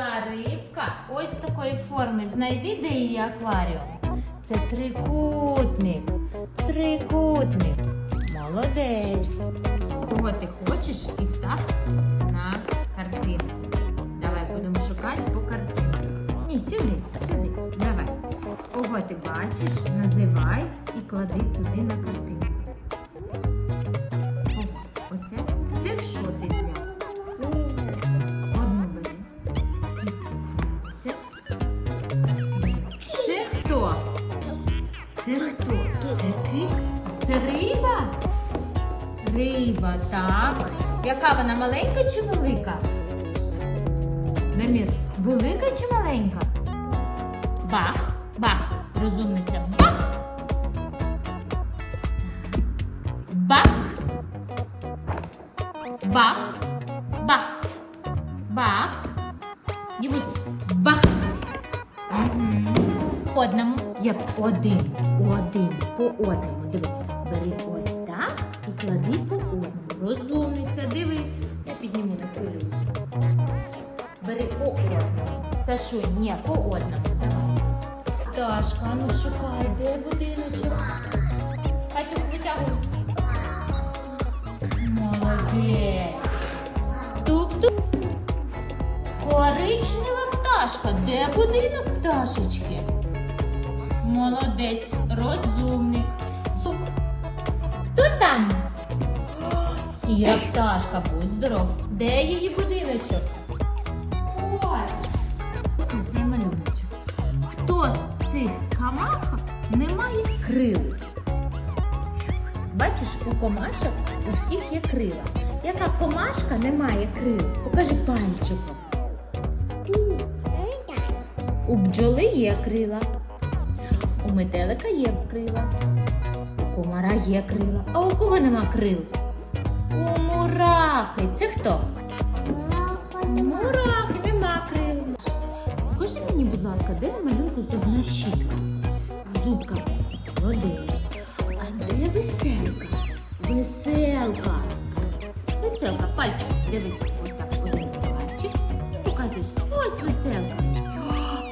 була рибка ось такої форми. Знайди, де її акваріум. Це трикутник. Трикутник. Молодець. Кого ти хочеш і став на картинку. Давай будемо шукати по картинку. Ні, сюди, сюди. Давай. Кого ти бачиш, називай і клади туди на картинку. Це хто? Це кит? Це риба? Риба, так. Яка вона маленька чи велика? Дамір, велика чи маленька? Бах, бах, розумниця. Бах. Бах. Бах. Бах. Бах. Дивись. Бах. Одному. Я один. Один. По одному. Диви. Бери ось так і клади по одному. Розумниця, диви. Я підніму не хвилюйся. Бери по одному. Сашу, ні, по одному. Давай. Ну шукай, де будиночок? Катю, витягуй. Молодець. Тук-тук. Коричнева пташка. Де будинок пташечки? Молодець, розумник. Хто там? Сіра пташка, будь здоров. Де її будиночок? Ось. Ось на цей малюночок. Хто з цих камах не має крил? Бачиш, у комашок у всіх є крила. Яка комашка не має крил? Покажи пальчиком. У бджоли є крила. У метелика є крила. У комара є крила. А у кого нема крил? У мурахи. Це хто? Мурах, нема крил. Покажи мені, будь ласка, де на малюнку зубна щітка? Зубка. Молодець. А де веселка? Веселка. Веселка, пальчик. Дивись, ось так один пальчик і показуєш. Ось веселка.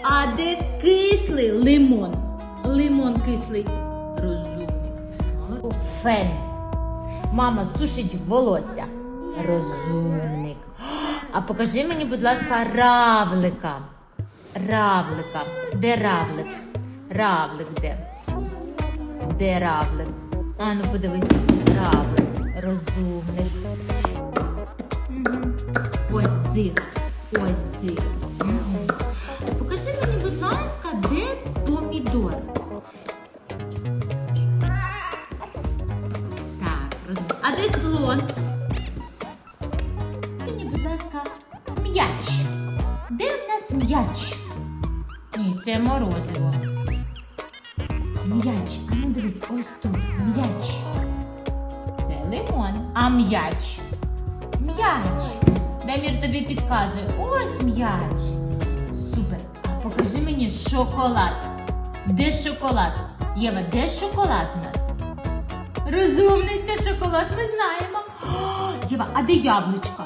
А де кислий лимон? Лимон кислий. Розумник. Фен. Мама сушить волосся. Розумник. А покажи мені, будь ласка, равлика. Равлика. Де равлик? Равлик де? Де равлик? А ну подивись, равлик. Розумник. Ось цих. Ось цих. А слон? Мені, будь ласка, м'яч. Де в нас м'яч? Ні, це морозиво. М'яч. А ну дивись, ось тут. М'яч. Це лимон. А м'яч. М'яч. Дамір тобі підказує. Ось м'яч. Супер. А покажи мені шоколад. Де шоколад? Єва, де шоколад у нас? Розумниця, шоколад ми знаємо. Єва, а де яблучко?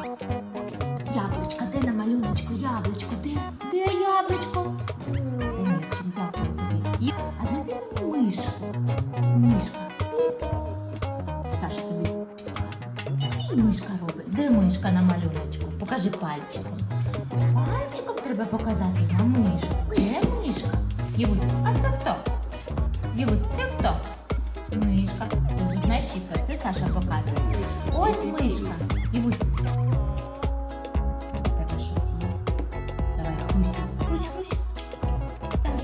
Яблучко, де на малюночку? Яблучко, де? Де яблучко? А знайди мені мишку. Мишка. Саша тобі підказує. Мишка робить. Де мишка на малюночку? Покажи пальчиком. Пальчиком треба показати на мишку. Де мишка? Євусь, а це хто? Євусь, Саша показує. Ось мишка. Євусь.